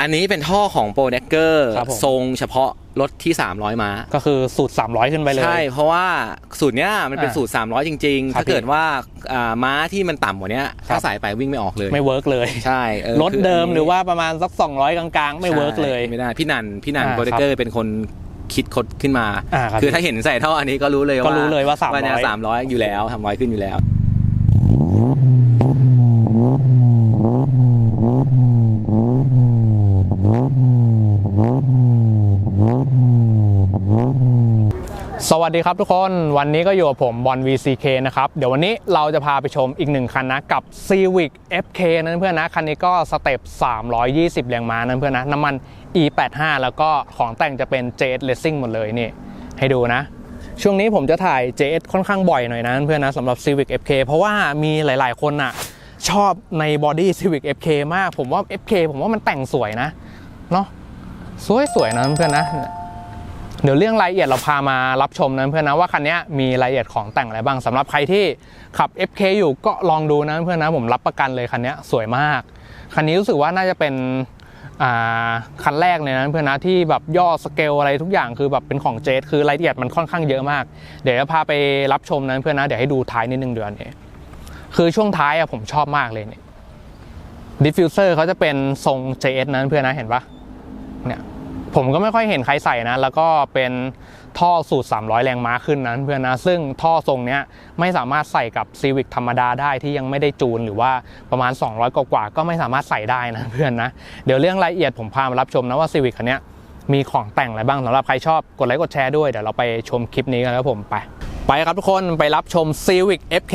อันนี้เป็นท่อของโปรเดกเกอร์ครับผม ทรงเฉพาะรถที่ 300 ม้า ก็คือสูตร 300 ขึ้นไปเลย ใช่ เพราะว่าสูตรเนี้ยมันเป็นอ่าสูตร 300 จริง ๆ ครับถ้าเกิดว่าอ่าม้าที่มันต่ำกว่าเนี้ยครับ ถ้าใส่ไปวิ่งไม่ออกเลย ไม่เวิร์กเลย ใช่ออรถคือเดิมนนี้หรือว่าประมาณสัก 200 กลางๆ ไม่เวิร์กเลย ใช่ไม่ได้ พี่นัน พี่นันอ่าโปรเดกเกอร์เป็นคนคิดคดขึ้นมา อ่าครับคือถ้าเห็นใส่ท่ออันนี้ก็รู้เลยว่าก็รู้เลยว่า300เนี่ยสามร้อยอยู่แล้วทำร้อยขึ้นอยู่แล้ว วัสดีครับทุกคนวันนี้ก็อยู่กับผมบอล VCK นะครับ เดี๋ยววันนี้เราจะพาไปชมอีกหนึ่งคันนะ กับ Civic FK นั้นเพื่อนนะ คันนี้ก็สเต็ป 320 แรงม้านั้นเพื่อนนะ น้ำมัน E85 แล้วก็ของแต่งจะเป็น JS Racing หมดเลยนี่ ให้ดูนะ ช่วงนี้ผมจะถ่าย JS ค่อนข้างบ่อยหน่อยนะเพื่อนนะสำหรับ Civic FK เพราะว่ามีหลาย ๆ คนอะชอบในบอดี้ Civic FK มาก ผมว่า FK ผมว่ามันแต่งสวยนะเนาะสวยๆนะเพื่อนนะ เดี๋ยวเรื่องรายละเอียดเราพามารับชมนะเพื่อนนะว่าคันนี้มีรายละเอียดของแต่งอะไรบ้างสำหรับใครที่ขับ FK อยู่ก็ลองดูนะเพื่อนนะผมรับประกันเลยคันนี้สวยมาก คันนี้รู้สึกว่าน่าจะเป็นคันแรกเลยนะเพื่อนนะที่แบบย่อสเกลอะไรทุกอย่างคือแบบเป็นของเจสคือรายละเอียดมันค่อนข้างเยอะมาก เดี๋ยวจะพาไปรับชมนะเพื่อนนะเดี๋ยวให้ดูท้ายนิดนึงเดือนนี้คือช่วงท้ายอะผมชอบมากเลยเนี่ยดิฟฟิวเซอร์เขาจะเป็นทรง JS นะเพื่อนนะเห็นปะเนี่ย ผมก็ไม่ค่อยเห็นใครใส่นะ แล้วก็เป็นท่อสูตร 300 แรงม้าขึ้นนั้นเพื่อนนะ ซึ่งท่อทรงเนี้ยไม่สามารถใส่กับซีวิกธรรมดาได้ที่ยังไม่ได้จูน หรือว่าประมาณ 200 กว่าก็ไม่สามารถใส่ได้นะเพื่อนนะ เดี๋ยวเรื่องรายละเอียดผมพามารับชมนะว่าซีวิกคันนี้มีของแต่งอะไรบ้างสำหรับใครชอบกดไลค์กดแชร์ด้วยเดี๋ยวเราไปชมคลิปนี้กันครับผมไป ไปครับทุกคนไปรับชม Civic FK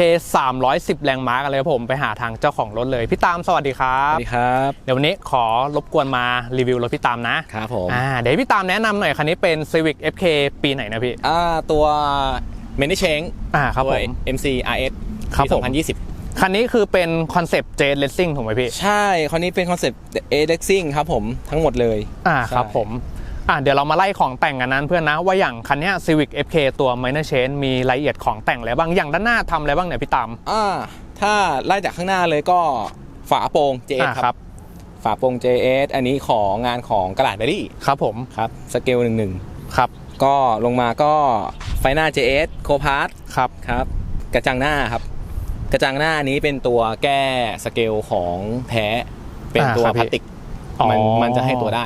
310 แรงม้ากันเลยครับผมไปหาทางเจ้าของรถเลย พี่ตามสวัสดีครัสบวัสดีครับ เดี๋ยววันนี้ขอรบกวนมารีวิวรถพี่ตามนะครับผมอ่าเดี๋ยวให้พี่ตามแนะนำหน่อยคันนี้เป็น Civic FK ปีไหนนะพี่อ่าตัวเมนิเชงอ่าครับผม MC RS ครับปีผม2020คันนี้คือเป็นคอนเซปต์ J Racing ถูกไหมพี่ ใช่คราวนี้เป็นคอนเซปต์ A d e x i n g ครับผมทั้งหมดเลย อ่าครับใช่ผม อ่าเดี๋ยวเรามาไล่ของแต่งกันนั้นเพื่อนนะว่าอย่างคันเนี้ย Civic FK ตัว Minor Change มีรายละเอียดของแต่งอะไรบ้างอย่างด้านหน้าทำอะไรบ้างเนี่ยพี่ตามอ่าถ้าไล่จากข้างหน้าเลยก็ฝาโปร่ง JS อ่าคครัรับบฝาโปร่ง JS อันนี้ของงานของกระดาษเบอรี่ครับผมครับสเกลหนึ่งหนึ่งครับก็ลงมาก็ไฟหน้า JS โคพาร์ทครับครับกระจังหน้าครับ กระจังหน้านี้เป็นตัวแก้สเกลของแท้เป็นอ่าตัวครับพลาสติกอ๋อมันมันจะให้ตัวได้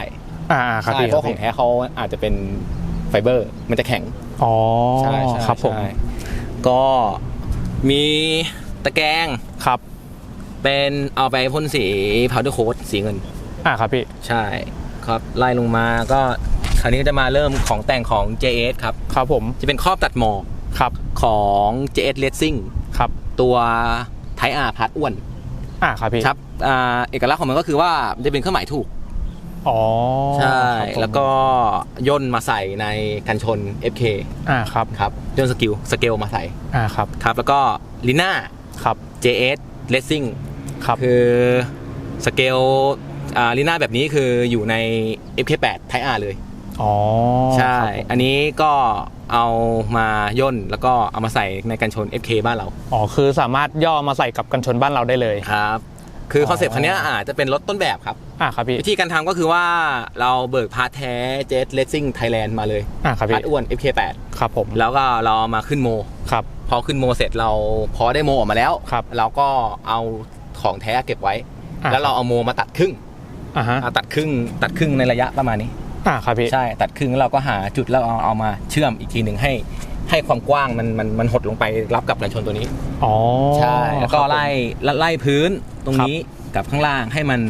อ่าครับใช่พี่เพราะของแท้เขาอาจจะเป็นไฟเบอร์ มันจะแข็งอ๋อใช่ใช่ครับผมใช่ก็มีตะแกรงครับ เป็นเอาไปพ่นสีพาวเดอร์โค้ดสีเงิน อ่าครับพี่ใช่ครับไล่ลงมาก็คราวนี้ก็จะมาเริ่มของแต่งของ JS ครับ ครับผมจะเป็นครอบตัดหมอกครับของ JS Racing ครับตัวไทอาร์พัดอ้วน อ่าครับพี่ครับอ่าเอกลักษณ์ของมันก็คือว่ามันจะเป็นเครื่องหมายถูก อ๋อใช่ครับผมแล้วก็ย่นมาใส่ในกันชน FK อ่าครับครับย่นสกิลสเกลมาใส่อ่าครับครับ แล้วก็ลิน่า ครับ JS Racing ครับคือสเกลอ่าลิน่าแบบนี้คืออยู่ใน FK8 ไทอาร์เลย อ๋อใช่ ครับผมอันนี้ก็เอามาย่นแล้วก็เอามาใส่ในกันชน FK บ้านเราอ๋อคือสามารถย่อมาใส่กับกันชนบ้านเราได้เลย ครับ คืออ๋อคอนเซปต์คันนี้อาจจะเป็นรถต้นแบบครับอ่าครับพี่วิธีการทำก็คือว่าเราเบิกพาร์ทแท้ Jet Racing Thailand มาเลยอ่าครับพาร์ทพี่อ้วน FK8 ครับผมแล้วก็เราเอามาขึ้นโมครับพอขึ้นโมเสร็จเราพอได้โมออกมาแล้วครับเราก็เอาของแท้เก็บไว้อะแล้วเราเอาโมมาตัดครึ่งอ่าฮะอะตัดครึ่งตัดครึ่งในระยะประมาณนี้อ่าครับพี่ใช่ตัดครึ่งแล้วเราก็หาจุดแล้วเอาเอามาเชื่อมอีกทีหนึ่งให้ให้ความกว้างมันมันมันหดลงไปรับกับกันชนตัวนี้ อ๋อ ใช่ แล้วก็ครับผมไล่ไล่พื้นต รงนี้กับข้างล่างให้มัน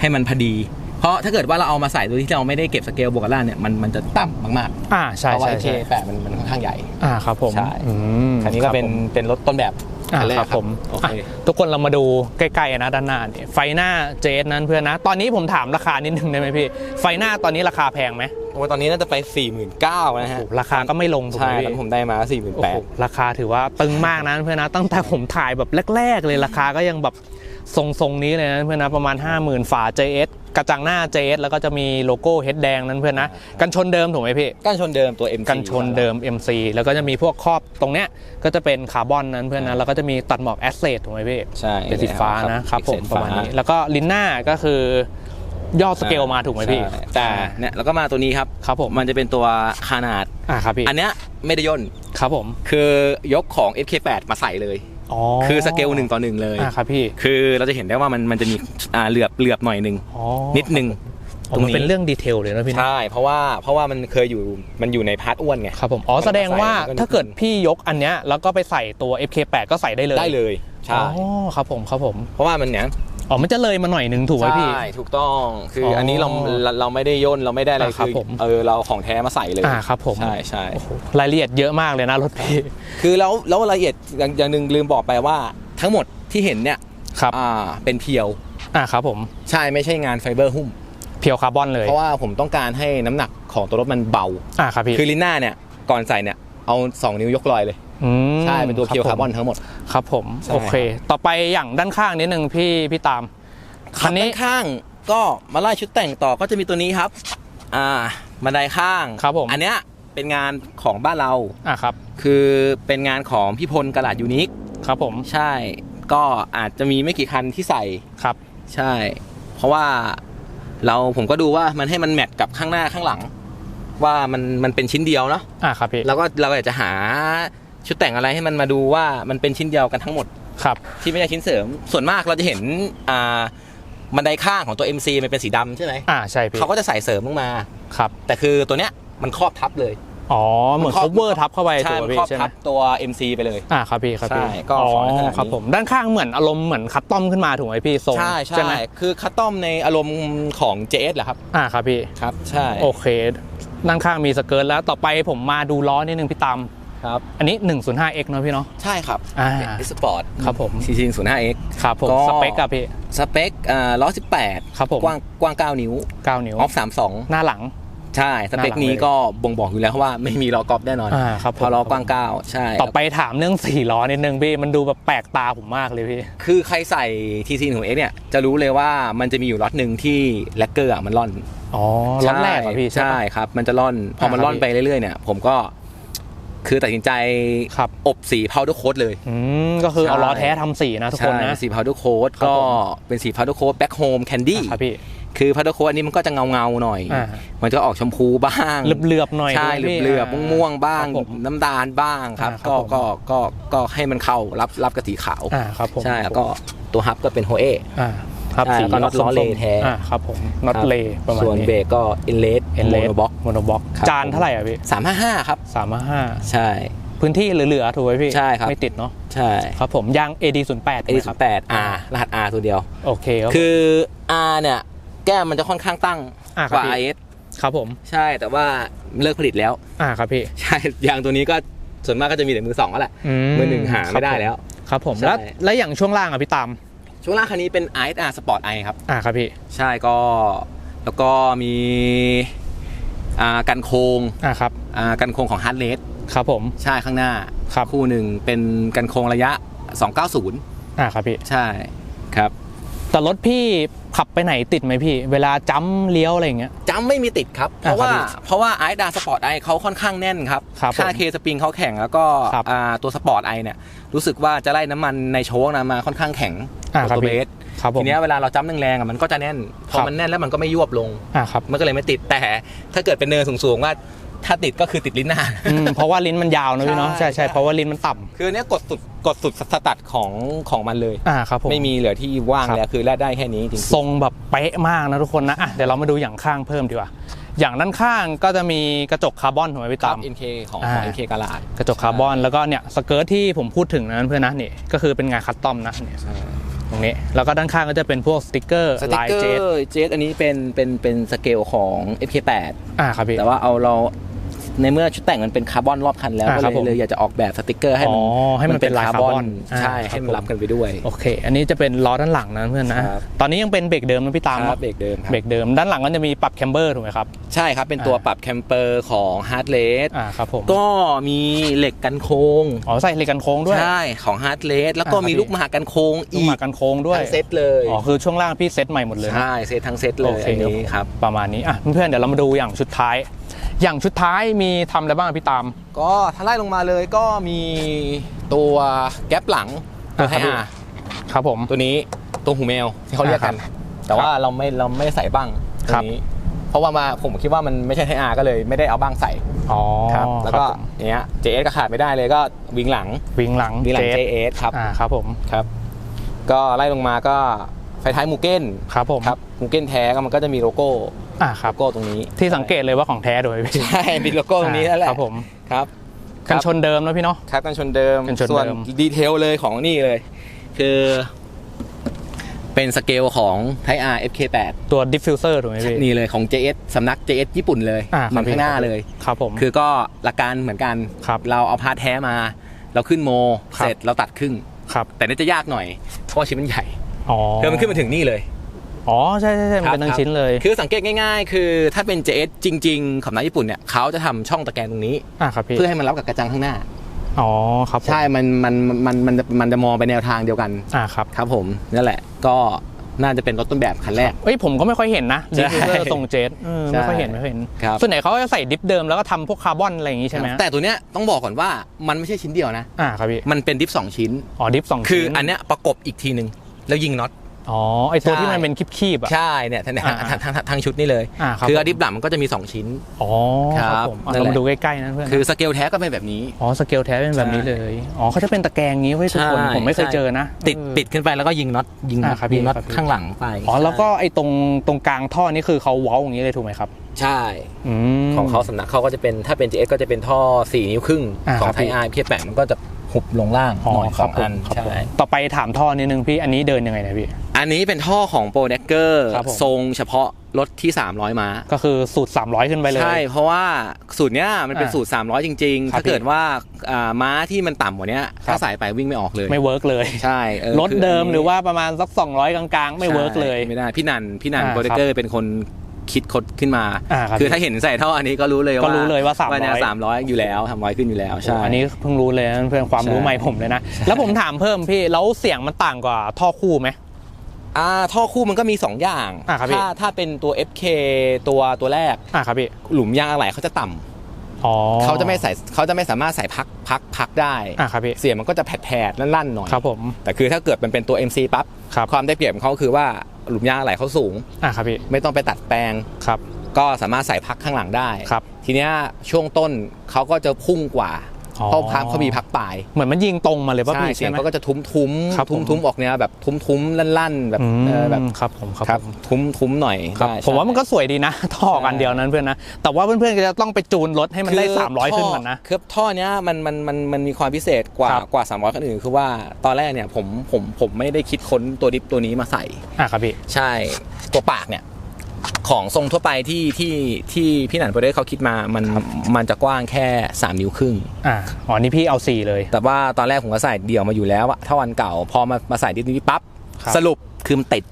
ให้มันพอดี เพราะถ้าเกิดว่าเราเอามาใส่โดยที่เราไม่ได้เก็บสเกลบวกกับล่างเนี่ยมันมันจะต่ำมากอ่าๆใช่เพราะว่าใช่เคใช่แปดมันมันค่อนข้างใหญ่อ่าครับผมใช่อืมคันนี้ก็เป็นครับผมเป็นรถต้นแบบอ่าคันแรกครับผมโอเคอะทุกคนเรามาดูใกล้ๆนะด้านหน้านี่ไฟหน้าเจสนั้นเพื่อนนะ ตอนนี้ผมถามราคานิดนึงได้ไหมพี่ ไฟหน้าตอนนี้ราคาแพงไหมโอ้ตอนนี้น่าจะไป 4 9 0 0 0นะฮะโอ้ราคาก็ไม่ลงถูกใช่ไหมตอนพี่ผมได้มา4 8 0 0โอ้โหราคาถือว่าตึงมากนะเพื่อนนะตั้งแต่ผมถ่ายแบบแรก ๆ เลยราคาก็ยังแบบ ทรงๆนี้เลยนะเพื่อนนะประมาณ 50,000 ฝา JS กระจังหน้า JS แล้วก็จะมีโลโก้เฮดแดงนั้นเพื่อนนะกันชนเดิมถูกไหมพี่กันชนเดิมตัว MC กันชนเดิม MC แล้วก็จะมีพวกครอบตรงเนี้ยก็จะเป็นคาร์บอนนั้นเพื่อนนะแล้วก็จะมีตัดหมอกแอสเซทถูกไหมพี่ใช่เป็นสีฟ้านะครับผมเศษประมาณนี้แล้วก็ลินน่าก็คือย่อสเกลมาถูกไหมพี่ใช่แต่เนี่ยแล้วก็มาตัวนี้ครับครับผมมันจะเป็นตัวขนาดอ่าครับพี่อันเนี้ยไม่ได้ย่นครับผมคือยกของ FK8 มาใส่เลย อ๋อคือสเกลหนึ่งต่อหนึ่งเลย อ่าครับพี่คือเราจะเห็นได้ว่ามันมันจะมีอ่าเหลือบเหลือบหน่อยหนึ่งอ๋อนิดนึงอ๋อมันเป็นเรื่องดีเทลเลยนะพี่นะ ใช่เพราะว่าเพราะว่ามันเคยอยู่มันอยู่ในพาร์ทอ้วนไง ครับผม อ๋อ แสดงว่าใส่แล้วก็ ถ้าเกิดพี่ยกอันเนี้ยแล้วก็ไปใส่ตัว FK8 ก็ใส่ได้เลยได้เลยใช่ อ๋อ ครับผม ครับผม เพราะว่ามันเนี้ย อ๋อมันจะเลยมาหน่อยนึงถูกไหมพี่ ใช่ถูกต้องคืออออัอันนี้เราเราเราไม่ได้ย่นเราไม่ได้อะไรอ่าครับคือผม เออเราเอาของแท้มาใส่เลยอ่าครับผมใช่ใช่โอ้โหรายละเอียดเยอะมากเลยนะรถพี่ คือแล้วแล้วรายละเอียดอย่างอย่างหนึ่งลืมบอกไปว่าทั้งหมดที่เห็นเนี่ยครับ อ่าเป็นเพียว อ่าครับผม ใช่ไม่ใช่งานไฟเบอร์หุ้ม เพียวคาร์บอนเลย เพราะว่าผมต้องการให้น้ำหนักของตัวรถมันเบา อ่าครับพี่ คือลิน่าเนี่ยก่อนใส่เนี่ยเอา 2 นิ้วยกลอยเลย อืมใช่เป็นตัวเพียวผมคาร์บอนทั้งหมด ครับผม ใช่ โอเค ต่อไปอย่างด้านข้างนิดนึงพี่พี่ตาม คันนี้ ด้าข้างก็มาไล่ชุดแต่งต่อก็จะมีตัวนี้ครับ อ่าบันไดข้างครับผม อันเนี้ยเป็นงานของบ้านเรา อ่าครับ คือเป็นงานของพี่พลกระดาษยูนิค ครับผม ใช่ ก็อาจจะมีไม่กี่คันที่ใส่ ครับ ใช่ เพราะว่าเราผมก็ดูว่ามันให้มันแมทกับข้างหน้าข้างหลัง ว่ามันมันเป็นชิ้นเดียวเนาะ อ่าครับพี่ แล้วก็เราอยากจะหา ชุดแต่งอะไรให้มันมาดูว่ามันเป็นชิ้นเดียวกันทั้งหมดครับที่ไม่ใช่ชิ้นเสริม ส่วนมากเราจะเห็นอ่าบันไดข้างของตัว MC มันเป็นสีดำใช่ไหมอ่าใช่พี่เขาก็จะใส่เสริมลงมาครับ แต่คือตัวเนี้ยมันครอบทับเลย อ๋อ เหมือนมันครอบ cover ทับเข้าไปใช่ถูกไหมมันครอบพี่ใช่ไหมทับตัว MC ไปเลย อ่าครับพี่ครับพี่ใช่ก็อ๋อขอให้ขนาดนี้ครับผมด้านข้างเหมือนอารมณ์เหมือนคัสตอมขึ้นมาถูกไหมพี่ทรงใช่ใช่ไหมคือคัสตอมในอารมณ์ของ JS แหละครับ อ่าครับพี่ครับใช่โอเคด้านข้างมีสเกิร์ตแล้วต่อไปผมมาดูล้อนิดนึงพี่ตาม ครับ อันนี้ 105x เนอะพี่เนาะ ใช่ครับอ่า สปอร์ตครับผมซีซีศูนย์ห้าเอ็ก ครับผมก็ สเปคกับพี่ สเปคอ่าร้อยสิบแปดครับผม กว้างกว้างเก้านิ้ว9นิ้วออฟสามสองหน้าหลัง ใช่ สเปคนี้ก็บ่งบอกอยู่แล้วว่าไม่มีล้อกอล์ฟแน่นอนอ่าครับผม เพอล้อกว้างเก้าใช่ต่อไปถามเรื่องสี่ล้อนิดนึงพี่ มันดูแบบแปลกตาผมมากเลยพี่ คือใครใส่ TC หนึ่งเอ็กเนี่ยจะรู้เลยว่ามันจะมีอยู่ล็อตหนึ่งที่แลกเกอร์อะมันล่อนอ๋อรถแรกเหรอพี่ใช่ใช่ปะครับ มันจะล่อนพอมันอ่าครับล่อนไปเรื่อยๆเนี่ยผมก็ คือตัดสินใจครับอบสีพาวเดอร์โค้ดเลยอืมก็คือเอาใช่ล้อแท้ทำสีนะทุกคนนะใช่สีพาวเดอร์โค้ดครับก็ผมเป็นสีพาวเดอร์โค้ดแบ็คโฮมแคนดี้ครับพี่คือพาวเดอร์โค้ดอันนี้มันก็จะเงาเงาๆหน่อยอ่ามันจะออกชมพูบ้างเหลือบๆหน่อย ใช่ด้วยพี่เหลือบๆม่วงๆบ้างครับผมน้ำตาลบ้างครับอ่าครับก็ผมก็ก็ก็ให้มันเข้ารับรับกับสีขาวอ่าครับผมใช่แล้วก็ตัวฮับก็เป็นโฮเออ่า ครับใช่สีแล้วก็น็อตล้อเลแท้อ่าครับผมน็อตเลประมาณส่วนนี้เบรกก็อินเลสเอ็นเลสบ็อกโมโนบ็อกครับจานเท่าไหร่อะพี่สามห้าห้าครับสามห้าใช่พื้นที่เหลือๆถูกไหมพี่ใช่ครับไม่ติดเนาะใช่ครับผมยาง AD 0 8เอดีสิบแปด R รหัส R ตัวเดียวโอเคครับคือ R เนี่ยแก้มมันจะค่อนข้างตั้งอ่ากครับว่าพี่ RS ครับผมใช่แต่ว่าเลิกผลิตแล้วอ่าครับพี่ใช่ยางตัวนี้ก็ส่วนมากก็จะมีแต่มือสองก็แหละมือหนึ่งหาไม่ได้แล้ว ครับผมใช่แล้วแล้วอย่างช่วงล่างอะพี่ตาม ช่วงล่างคันนี้เป็น RSR Sport I ครับ อ่าครับพี่ ใช่ก็แล้วก็มีอ่ากันโครงอ่าครับอ่ากันโครงของ Hard r a t ครับผมใช่ข้างหน้าครับคู่หนึ่งเป็นกันโครงระยะ 290 อ่าครับพี่ ใช่ครับ แต่รถพี่ขับไปไหนติดไหมพี่ เวลาจ้ำเลี้ยวอะไรอย่างเงี้ย จำไม่มีติดครับ เพราะอ่าว่าครับเพราะว่าไอดาสปอร์ตไอเขาค่อนข้างแน่นครับ ครับค่าผมเคสปริงเขาแข็งแล้วก็ครับอ่าตัวสปอร์ตไอเนี่ยรู้สึกว่าจะไล่น้ำมันในโชคนะมาค่อนข้างแข็งอ่ากว่าครับตัวพี่ เบสครับผม ทีเนี้ยเวลาเราจ้ำแรงๆอะมันก็จะแน่นพอครับ มันแน่นแล้วมันก็ไม่ยวบลง อ่าครับ มันก็เลยไม่ติดแต่ถ้าเกิดเป็นเนินสูงๆว่า ถ้าติดก็คือติดลิ้นหน้า อืมเพราะว่าลิ้นมันยาวนะพี่เนาะใช่ใช่ใช่ใช่ เพราะว่าลิ้นมันต่ำคือเนี้ยกดสุดกดสุดสตัดของของมันเลย อ่าครับผม ไม่มีเหลือที่ว่างครับ แล้วคือแลกได้แค่นี้จริงๆ ทรงแบบเป๊ะมากนะทุกคนนะอะเดี๋ยวเรามาดูอย่างข้างเพิ่มดีกว่า อย่างด้านข้างก็จะมีกระจกคาร์บอนถูกไหมพี่ครัตาบ ม NK ของอ่าของ NK กาลาด กระจกคาร์บอนแล้วก็เนี่ยสเกิร์ตที่ผมพูดถึงนะเพื่อนนะนี่ก็คือเป็นงานคัสตอมนะเนี่ยตรงนี้แล้วก็ด้านข้างก็จะเป็นพวกสติกเกอร์สติกลายเกอเจสร์เจสอันนี้เป็นเป็นเป็นสเกลของ FK8 อ่าครับพี่แต่ว่าเอาเรา ในเมื่อชุดแต่งมันเป็นคาร์บอนรอบคันแล้วอ่าก็ครัเลบผมยเลยอยากจะออกแบบสติกเกอร์ให้มันอ๋อให้มันเป็นลายคาร์บอนอ่าใช่ครับให้มันผมรับกันไปด้วยโอเค อันนี้จะเป็นล้อด้านหลังนะเพื่อนนะครับตอนนี้ยังเป็นเบรกเดิมนะพี่ตามคเนรับอะเบรกเดิมครับเบรกเดิมด้านหลังก็จะมีปรับแคมเบอร์ถูกไหมครับใช่ครับเป็นตัวอ่าปรับแคมเปอร์ของ Hard r a t อ่าครับผมก็มีเหล็กกันโค้งอ๋อใส่เหล็กกันโค้งด้วยใช่ของ Hard r a t แล้วก็อ่าครับมีลูกหมหากันโค้งลูกอีหมากกันโค้งด้วยทั้งเซตเลยอ๋อคือช่วงล่างพี่เซตใหม่หมดเลยนะใช่เซตทั้งเซตเลยโอเคอันนี้ครับประมาณนี้อะเพื่อนๆเดี๋ยวเรามาดูอย่างชุดท้าย อย่างชุดท้ายมีทำอะไรบ้างพี่ตาม ก็ถ้าไล่ลงมาเลยก็มีตัวแก๊ปหลังตัวอ่าไทครับอาครับผม ตัวนี้ตัวหูแมวที่เขาเรียกกันอ่าครับแต่ว่าเราไม่เราไม่ใส่บ้างตครรับงนี้ เพราะว่ามาผมคิดว่ามันไม่ใช่ไทอาร์ก็เลยไม่ได้เอาบ้างใส่อ๋อครับแล้วก็ครับผมอย่างเงี้ย JS ก็ขาดไม่ได้เลยก็วิงหลังวิงหลังวิงหลังเจ JS ครับอ่าครับผมครับ ก็ไล่ลงมาก็ไฟท้ายมูเก้น ครับผม ครับมูเก้นแท้ก็มันก็จะมีโลโก้ อ่าครัโลบโก้ตรงนี้ที่สังเกตเลยว่าของแท้โดยพี่ใช่มีโลโก้ตรงนี้นั่นแหละครับผมครับกันชนเดิมนะพี่เนาะครับกันชนเดิมกันชนเดิมส่วนดีเทลเลยของนี่เลย คือเป็นสเกลของไทอาร์ FK8 ตัวดิฟฟิวเซอร์ถูกไหมพี่นี่เลยของ JS สำนัก JS ญี่ปุ่นเลยอ่าเหมือนครับข้างหน้าเลยครับผมคือก็หลักการเหมือนกันครับเราเอาพาร์ทแท้มา เราขึ้นโมครับเสร็จเราตัดครึ่งครับแต่นี่จะยากหน่อย เพราะว่าชิ้นมันใหญ่อ๋อคือมันขึ้นมาถึงนี่เลย อ๋อ ใช่ใช่ใช่มันเป็นทั้งชิ้นเลย คือสังเกตง่าย ๆ คือถ้าเป็น JS จริง ๆ ของนักญี่ปุ่นเนี่ยเขาจะทำช่องตะแกรงตรงนี้อ่าครับพี่เพื่อให้มันรับกับกระจังข้างหน้าอ๋อครับผมใช่ มันมันมันมันจะมันจะมองไปแนวทางเดียวกันอ่าครับครับผมนั่นแหละก็น่าจะเป็นรถต้นแบบคันแรกเอ้ยผมก็ไม่ค่อยเห็นนะใช่ดิฟฟิวเซอร์ทรงเจตเออใช่ไม่ค่อยเห็นไม่ค่อยเห็นครับส่วนไหนเขาก็จะใส่ดิฟเดิมแล้วก็ทำพวกคาร์บอนอะไรอย่างงี้ใช่ไหมแต่ตัวเนี้ยต้องบอกก่อนว่ามันไม่ใช่ชิ้นเดียวนะอ่าครับพี่มันเป็นดิฟสองชิ้นอ๋อดิฟสองคือชิ้นอันเนี้ยประกบอีกทีหนึ่งแล้วยิงน็อต อ๋อไอตัวใช่ที่มันเป็นคีบๆอะใช่เนี่ยทั้งอ่าทั้งทั้งทั้งทั้งชุดนี่เลยอ่าครับคือผมดิฟหลังมันก็จะมี 2 ชิ้น อ๋อครับผมอะนั่นเราแหละมาดูใกล้ๆนะเพื่อนคือสเกลแท้ก็เป็นแบบนี้ อ๋อสเกลแท้เป็นแบบนี้เลย อ๋อเขาจะเป็นตะแกรงงี้ไว้ยทุกคนใช่ผมไม่เคยใช่เจอนะ ติดเออปิดขึ้นไปแล้วก็ยิงน็อตยิงน็ออ่าตครับพี่ยิงน็อตครับพี่ข้างหลังไป อ๋อแล้วก็ไอ้ตรงตรงกลางท่อนี่คือเขาเว้าอย่างนี้เลยถูกไหมครับ ใช่อืมของเขาสำนักเขาก็จะเป็นถ้าเป็น GS ก็จะเป็นท่อ 4 นิ้วครึ่งอ่าของครับไทอาร์พีแปดมันก็จะ หุบลงล่างอ๋อหน่อยสองอันใช่ต่อไปถามท่อนิดนึงพี่อันนี้เดินยังไงนะพี่ อันนี้เป็นท่อของโปรเดกเกอร์ทรงเฉพาะรถที่ 300 ม้า ก็คือสูตร 300 ขึ้นไปเลย ใช่ เพราะว่าสูตรเนี้ยมันเป็นสูตร 300 จริง ๆ ถ้าเกิดว่าม้าที่มันต่ำกว่านี้ถ้าใส่ไปวิ่งไม่ออกเลย ไม่เวิร์กเลย ใช่ รถเดิมหรือว่าประมาณสัก 200 กลางๆ ไม่เวิร์กเลย ไม่ได้ พี่นัน พี่นันโปรเดกเกอร์เป็นคน คิดคดขึ้นมาอ่าครับคือถ้าเห็นใส่ท่ออันนี้ก็รู้เลยก็ว่ารู้เลยว่า300เนี่ยสามร้อยอยู่แล้วทำร้อยขึ้นอยู่แล้วใช่โอ้อันนี้เพิ่งรู้เลยนะเพื่อนความรู้ใช่ใหม่ผมเลยนะ แล้วผมถามเพิ่มพี่แล้วเสียงมันต่างกว่าท่อคู่ไหมอ่าท่อคู่มันก็มี 2 อย่างอ่าครับพี่ถ้าถ้าเป็นตัว FK ตัวตัวแรกอ่าครับพี่หลุมยางอะไหล่เขาจะต่ำอ๋อ เขาจะไม่ใส่เขาจะไม่สามารถใส่พักพักพักได้อ่าครับพี่เสียงมันก็จะแผดๆลั่นๆหน่อยครับผมแต่คือถ้าเกิดมันเป็นตัว MC ปั๊บครับความได้เปรียบของเขาคือว่าหลุมยางอะไหล่เขาสูงอ่าครับพี่ไม่ต้องไปตัดแปลงครับ ก็สามารถใส่พักข้างหลังได้ครับทีเนี้ยช่วงต้นเขาก็จะพุ่งกว่าอ๋อ เพราะพักเขามีพักปลาย เหมือนมันยิงตรงมาเลยป่ะใช่พี่เสียใช่งไหมเขาก็จะทุ้มทุ้มครับผมทุ้มทุ้มออกเนี้ยแบบทุ้มทุ้มลั่นๆแบบอืมเออแบบครับผมครับครับผมทุ้มทุ้มหน่อยครับใช่ผมว่ามันก็ใช่สวยดีนะท่อกันเดียวนั้นเพื่อนนะแต่ว่าเพื่อนๆก็จะต้องไปจูนรถให้มันได้คือ300 ขึ้นก่อนนะคือท่อเนี้ยมันมันมันมันมีความพิเศษกว่าครับกว่า 300คันอื่นคือว่าตอนแรกเนี่ยผมผมผมไม่ได้คิดค้นตัวดิฟตัวนี้มาใส่อ่าครับพี่ใช่ตัวปากเนี่ย ของทรงทั่วไปที่ที่ที่พี่หนันโปรเดอร์เขาคิดมามันมันจะกว้างแค่ 3 นิ้วครึ่งอ่าอ๋อนี่พี่เอาสี่เลย แต่ว่าตอนแรกผมก็ใส่เดี่ยวมาอยู่แล้วอะถ้าวันเก่าพอมามาใส่ดิฟนี้ปั๊บครับสรุปคือมันติด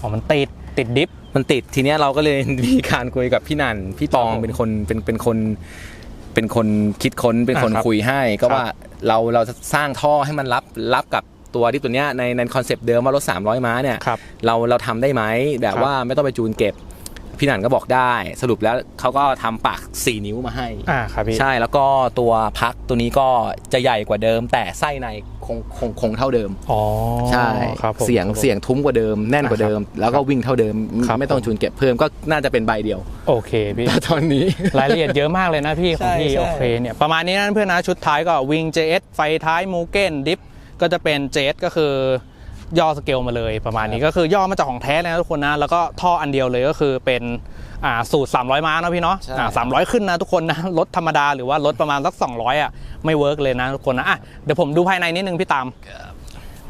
อ๋อมันติดติดดิฟมันติดทีเนี้ยเราก็เลยมีการคุยกับพี่นันพี่ปองครับผมเป็นคนเป็นเป็นคนเป็นคนคิดค้นเป็นคนอ่าครับคุยให้ ก็ครับว่าเราเราจะสร้างท่อให้มันรับรับกับตัวดิฟตัวเนี้ยในในคอนเซปต์เดิมว่ารถ300 ม้าเนี่ยครับเราเราทำได้ไหมแบบครับว่าไม่ต้องไปจูนเก็บ พี่หนันก็บอกได้ สรุปแล้วเขาก็ทำปาก 4 นิ้วมาให้อ่าครับพี่ใช่แล้วก็ตัวพักตัวนี้ก็จะใหญ่กว่าเดิม แต่ไส้ในคงคงคงเท่าเดิมอ๋อใช่ครับผมเสียงครับผมเสียงทุ้มกว่าเดิมแน่นกว่าเดิม แล้วก็วิ่งเท่าเดิมครับไม่ต้องจูนเก็บเพิ่มก็น่าจะเป็นใบเดียว โอเคพี่แต่ตอนนี้รายละเอียดเยอะมากเลยนะพี่ของพี่ใช่ใช่โอเคเนี่ยประมาณนี้นะเพื่อนนะชุดท้ายก็วิง JS ไฟท้ายมูเก้นดิฟก็จะเป็น JS ก็คือ ย่อสเกลมาเลยประมาณนี้ก็คือย่อมาจากของแท้เลยนะทุกคนนะ แล้วก็ท่ออันเดียวเลยก็คือเป็นอ่าสูตร 300 ม้านะพี่เนาะใช่อ่า300ขึ้นนะทุกคนนะ รถธรรมดาหรือว่ารถประมาณสัก 200 อะ ไม่เวิร์กเลยนะทุกคนนะอะเดี๋ยวผมดูภายในนิดนึงพี่ตาม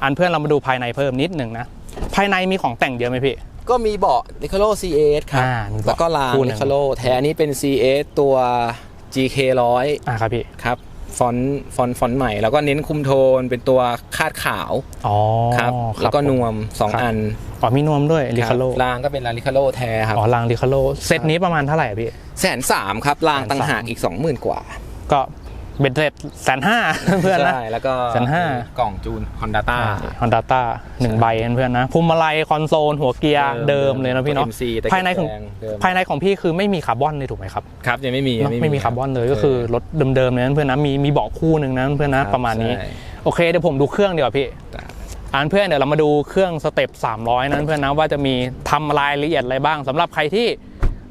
อันเพื่อนเรามาดูภายในเพิ่มนิดหนึ่งนะ ภายในมีของแต่งเยอะไหมพี่ ก็มีเบาะ n i c o l o CS ครับอ่ามีเบาะแล้วก็รางคู่หนึ่ n ง i c o l o แท้อันนี้เป็น CS ตัว GK 100อ่าครับพี่ครับ ฟอนต์ฟอนต์ฟอนต์ใหม่ แล้วก็เน้นคุมโทนเป็นตัวคาดขาวอ๋อครับแล้วก็ผมนวม2ครับอันอ๋อมีนวมด้วยลิคาโลรางก็เป็นรางลิคาโลแท้ครับอ๋อรางลิคาโลเซตนี้ประมาณเท่าไหร่อะพี่แสนสามครับราง130,000ต่างหากอีก 20,000 กว่า ก็ เบ็ดเสร็จแสนห้าเพื่อนนะ ใช่แล้วก็แสนห้า กล่องจูน Honda ต้า ฮอนด้าต้าหนึ่งใบเพื่อนนะพุมอะไรคอนโซลหัวเกียร์เดิมเลยนะพี่เนาะ MC แต่ภายในของแดงเดิม ภายในของพี่คือไม่มีคาร์บอนเลยถูกไหมครับ ครับยังไม่มียังไม่มีคาร์บอนเลยก็คือรถเดิมๆเลยนะเพื่อนนะมีมีเบาะคู่หนึ่งนะเพื่อนนะประมาณนี้ ใช่ โอเคเดี๋ยวผมดูเครื่องเดี๋ยวาพี่อ่านเพื่อนเดี๋ยวเรามาดูเครื่องสเต็ป300 นั้นเพื่อนนะว่าจะมีทำรายละเอียดอะไรบ้างสำหรับใครที่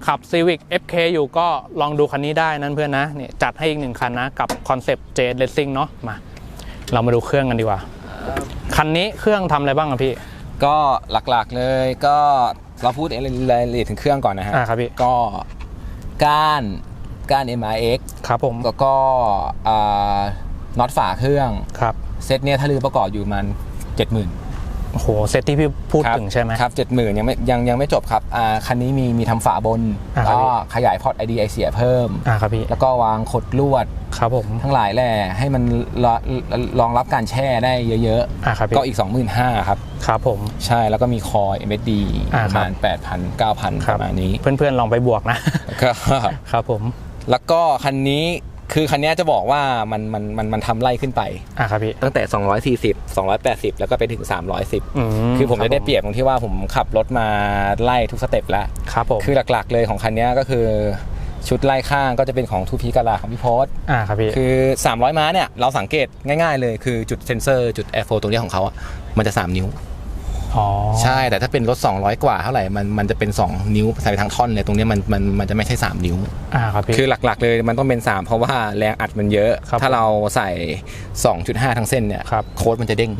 ขับ Civic FK อยู่ก็ลองดูคันนี้ได้นั้นเพื่อนนะนี่จัดให้อีกหนึ่งคันนะกับคอนเซปต์ J Racing เนาะมา เรามาดูเครื่องกันดีกว่า คันนี้เครื่องทำอะไรบ้างอะพี่ ก็หลักๆเลยก็เราพูดรายละเอียดถึงเครื่องก่อนนะฮะอ่าครับพี่ ก็ก้านก้าน MRX ครับผมแล้วก็อ่าน็อตฝาเครื่อง ครับ เซตเนี้ยถ้าลือประกอบอยู่มันเจ็ดหมื่น โอ้โหเซตที่พี่พูดถึงใช่ไหมครับเจ็ดหมื่นยังไม่ยังยังไม่จบครับอ่าคันนี้มีมีทำฝาบนอ่าครับก็พี่ขยายพอร์ต ID ไอเสียเพิ่มอ่าครับพี่แล้วก็วางขดลวดครับผมทั้งหลายแหล่ให้มันรอรองรับการแช่ได้เยอะอ่าครับๆพี่ก็อีก 25,000ครับครับผมใช่แล้วก็มีคอย MSD อ่าประครับมาณ8,000 9,000คปรับระมาณนี้ เพื่อนๆลองไปบวกนะแล้วก็ครับผมแล้วก็คันนี้ คือคันนี้จะบอกว่ามันมันมันมันทำไล่ขึ้นไป อ่าครับพี่ ตั้งแต่ 240 280 แล้วก็ไปถึง 310อืมคือผมรับจะได้เปรียบตรงที่ว่าผมขับรถมาไล่ทุกสเต็ปแล้ว ครับผม คือหลักๆเลยของคันนี้ก็คือชุดไล่ข้างก็จะเป็นของทูพีกาลาของพี่โพสอ่าครับพี่ คือ 300 ม้าเนี่ยเราสังเกตง่ายๆเลยคือจุดเซนเซอร์จุดแอร์โฟตรงนี้ของเขาอะมันจะ 3 นิ้วอ๋อ ใช่แต่ถ้าเป็นรถ 200 กว่าเท่าไหร่มันมันจะเป็น 2 นิ้วใส่ไปทั้งท่อนเลยตรงนี้มันมันมันจะไม่ใช่ 3 นิ้วอ่าครับพี่คือหลักๆเลยมันต้องเป็น 3 เพราะว่าแรงอัดมันเยอะครับถ้าเราใส่ 2.5 ทั้งเส้นเนี่ยครับโค้ดมันจะเด้ง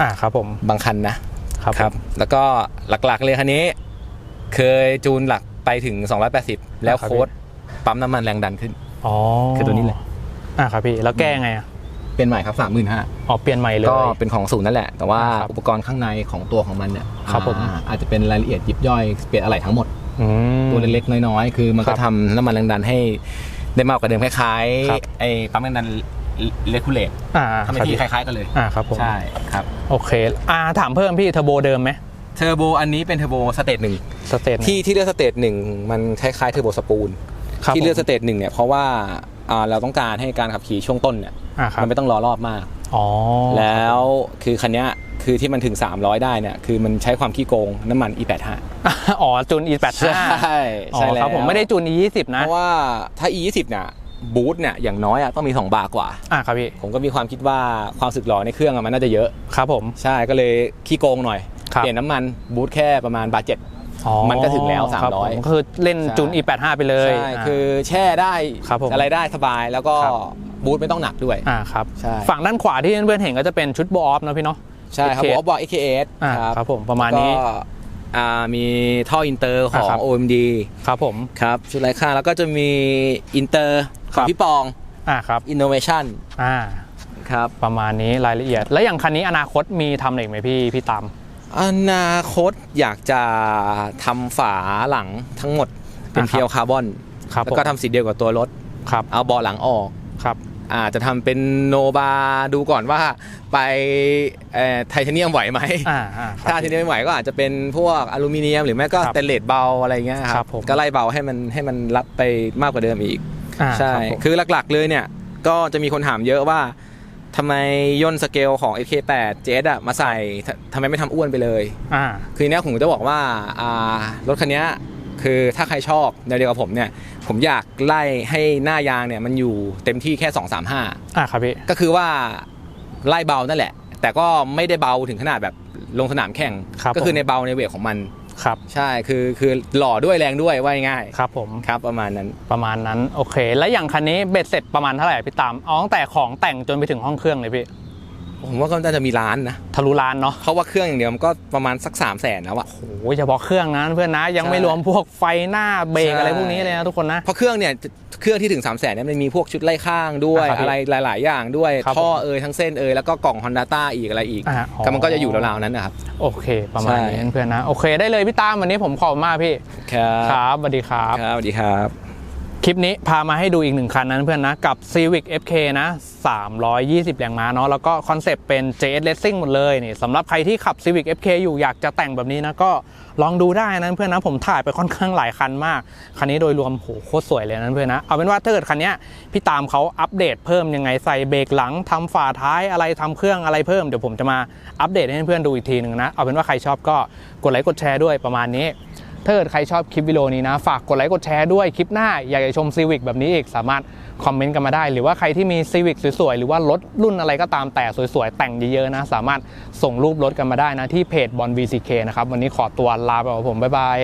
อ่าครับผมบางคันนะครับครับผมแล้วก็หลักๆเลยคันนี้ เคยจูนหลักไปถึง 280 แล้วครับโค้ดปั๊มน้ำมันแรงดันขึ้นอ๋อคือตัวนี้เลยอ่าครับพี่แล้วแก้ไงอะ เป็นใหม่ครับ35,000อ๋อเปลี่ยนใหม่เลย ก็เป็นของศูนย์นั่นแหละ แต่ว่าครับอุปกรณ์ข้างในของตัวของมันเนี่ยครับผมอ่าอาจจะเป็นรายละเอียดยิบย่อยเปลี่ยนอะไรทั้งหมดอืมตัวเล็กๆน้อยๆ คือมันครัก็บทำน้ำมันแรงดันให้ได้มากกว่าเดิมคล้ายครับๆไอ้ปั๊มแรงดันเลคูเลตอ่าทำหครับน้าที่พี่คล้ายๆกันเลยอ่าครับผมใช่ครับโอเคอ่าถามเพิ่มพี่เทอร์โบเดิมไหมเทอร์โบอันนี้เป็นเทอร์โบสเตจหนึ่งสเตทที่ที่เลือกสเตจหนึ่งมันคล้ายๆเทอร์โบสปูลครับที่เลือกผมสเตจหนึ่งเนี่ยเพราะว่าอ่าเราต้องการให้การขับขี่ช่วงต้นเนี่ยอ่าครับ มันไม่ต้องรอรอบมากอ๋อแล้วคือคันเนี้ยคือที่มันถึง 300 ได้เนี่ยคือมันใช้ความขี้โกงน้ำมัน E85 อ๋อจูน E85 ใช่อ๋อใช่แล้วครับผมไม่ได้จูน E20 นะ เพราะว่าถ้า E20 เนี่ยบูทเนี่ยอย่างน้อยอะต้องมี 2 บาร์กว่าอ่าครับพี่ผมก็มีความคิดว่าความสึกหรอในเครื่องอะมันน่าจะเยอะครับผมใช่ก็เลยขี้โกงหน่อยครับเปลี่ยนน้ำมันบูทแค่ประมาณบาร์เจ็ดอ๋อมันก็ถึงแล้วครับผม300ก็คือเล่นใช่จูน E85 ไปเลยใช่าคือแช่ได้ครับผมอะไรได้สบายแล้วก็ครั บบูทไม่ต้องหนักด้วยอ่าครับใช่ฝั่งด้านขวาที่เพื่อนๆเห็นก็จะเป็นชุดโบออฟนะพี่เนาะใช่ครับ AKS ผมบอก AKS อ่าครับผมประมาณนี้แล้วก็อ่ามีท่ออินเตอร์ขออ่างครับ OMD ครับผมครับชุดไร้ค่าแล้วก็จะมีอินเตอร์ขครัองบพี่ปองอ่าครับ Innovation อ่าครับประมาณนี้รายละเอียด แล้วอย่างคันนี้อนาคตมีทำอะไรอีกไหมพี่พี่ตามอนาคตอยากจะทำฝาหลังทั้งหมดเป็นอ่าครับเพียวคาร์บอนครับแล้วก็ผมทำสีเดียวกับตัวรถครับเอาเบาะหลังออกครับ อาจจะทำเป็นโนบาดูก่อนว่าไปไทเทเนียมไหวไหมอ่าอ่าครับถ้าไทเทเนียมไม่ไหวก็อาจจะเป็นพวกอลูมิเนียม หรือไม่ก็ครับสเตนเลสเบาอะไรเงี้ยคครัรับบผมก็ไล่เบาให้มันให้มันรับไปมากกว่าเดิมอีกอ่าใช่รับผมคือหลักๆเลยเนี่ยก็จะมีคนถามเยอะว่าทำไมย่นสเกลของ FK8 JS อะมาใส่ททำไมไม่ทำอ้วนไปเลยอ่าคือเนี้ยผมจะบอกว่าอ่ารถคันเนี้ย คือถ้าใครชอบแนวเดียวกับผมเนี่ยผมอยากไล่ให้หน้ายางเนี่ยมันอยู่เต็มที่แค่ 235อ่าครับพี่ก็คือว่าไล่เบานั่นแหละ แต่ก็ไม่ได้เบาถึงขนาดแบบลงสนามแข่งครับก็คือผมในเบาในเวทของมันครับใช่คือคือหล่อด้วยแรงด้วยว่าง่ายครับผมๆครับประมาณนั้นประมาณนั้นโอเค แล้วอย่างคันนี้เบ็ดเสร็จประมาณเท่าไหร่พี่ตามเอาตั้งแต่ของแต่งจนไปถึงห้องเครื่องเลยพี่ ผมว่าก็น่าจะมีร้านนะทะลุล้านเนาะเพราะว่าเครื่องอย่างเดียวมันก็ประมาณสัก 3 0 0แสนแล้วอะโอ้ยเฉพาะเครื่องนะเพื่อนนะยังไม่ใช่รวมพวกไฟหน้าเบรกใช่อะไรพวกนี้เลยนะทุกคนนะเพราะเครื่องเนี่ยเครื่องที่ถึง 3 0 0แสนเนี่ยมันมีพวกชุดไล่ข้างด้วยอ่าครับอะไรหลาย ๆ อย่างด้วยครับท่อเอยทั้งเส้นเอยแล้วก็กล่องฮอนด้าต้าอีกอะไรอีกอ่าอ๋อก็มันก็จะอยู่ราวๆนั้นนะครับโอเค ประมาณนี้ใช่เพื่อนๆนะโอเคได้เลยพี่ตามวันนี้ผมขอบคุณมากพี่ครับครับสวัสดีครับครับสวัสดีครับ คลิปนี้พามาให้ดูอีกหนึ่งคันนั้นเพื่อนนะ กับ Civic FK นะ 320 แรงม้าเนาะแล้วก็คอนเซปต์เป็น JS Racing หมดเลยนี่สำหรับใครที่ขับ Civic FK อยู่อยากจะแต่งแบบนี้นะ ก็ลองดูได้นะเพื่อนนะผมถ่ายไปค่อนข้างหลายคันมาก คันนี้โดยรวมโหโคตรสวยเลยนะเพื่อนนะ เอาเป็นว่าถ้าเกิดคันนี้พี่ตามเขาอัปเดตเพิ่มยังไงใส่เบรกหลังทำฝาท้ายอะไรทำเครื่องอะไรเพิ่มเดี๋ยวผมจะมาอัปเดตให้เพื่อนดูอีกทีหนึ่งนะเอาเป็นว่าใครชอบก็กดไลค์กดแชร์ด้วยประมาณนี้ ถ้าเกิดใครชอบคลิปวิดีโอนี้นะ ฝากกดไลค์กดแชร์ด้วยคลิปหน้าอยากจะชมซีวิกแบบนี้อีก สามารถคอมเมนต์กันมาได้ หรือว่าใครที่มีซีวิกสวยๆ หรือว่ารถรุ่นอะไรก็ตามแต่สวยๆ แต่งเยอะๆนะ สามารถส่งรูปรถกันมาได้นะที่เพจบอล VCK นะครับวันนี้ขอตัวลาไปกับผมบ๊ายบาย